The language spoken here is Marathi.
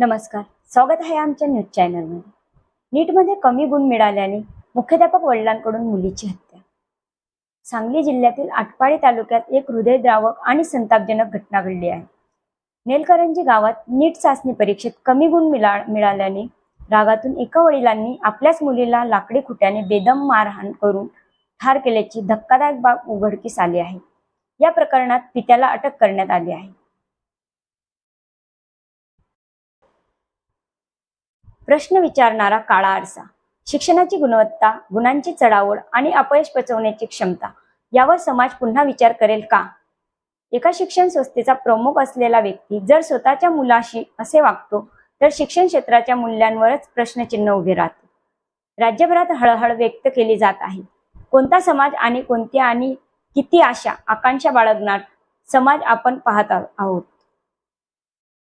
नमस्कार. स्वागत आहे आमच्या न्यूज चॅनलमध्ये. नीटमध्ये कमी गुण मिळाल्याने मुख्याध्यापक वडिलांकडून मुलीची हत्या. सांगली जिल्ह्यातील आटपाडी तालुक्यात एक हृदयद्रावक आणि संतापजनक घटना घडली आहे. नेलकरंजी गावात नीट चाचणी परीक्षेत कमी गुण मिळा मिळाल्याने रागातून एका वडिलांनी आपल्याच मुलीला लाकडी खुट्याने बेदम मारहाण करून ठार केल्याची धक्कादायक बाब उघडकीस आली आहे. या प्रकरणात पित्याला अटक करण्यात आली आहे. प्रश्न विचारणारा काळा आरसा. शिक्षणाची गुणवत्ता गुणांची चढावड आणि अपयश पचवण्याची क्षमता यावर समाज पुन्हा विचार करेल का? एका शिक्षण संस्थेचा प्रमुख असलेला व्यक्ती जर स्वतःच्या मुलाशी असे वागतो तर शिक्षण क्षेत्राच्या मूल्यांवरच प्रश्नचिन्ह उभे राहते. राज्यभरात हळहळ व्यक्त केली जात आहे. कोणता समाज आणि कोणती आणि किती आशा आकांक्षा बाळगणार समाज आपण पाहत आहो- आहोत.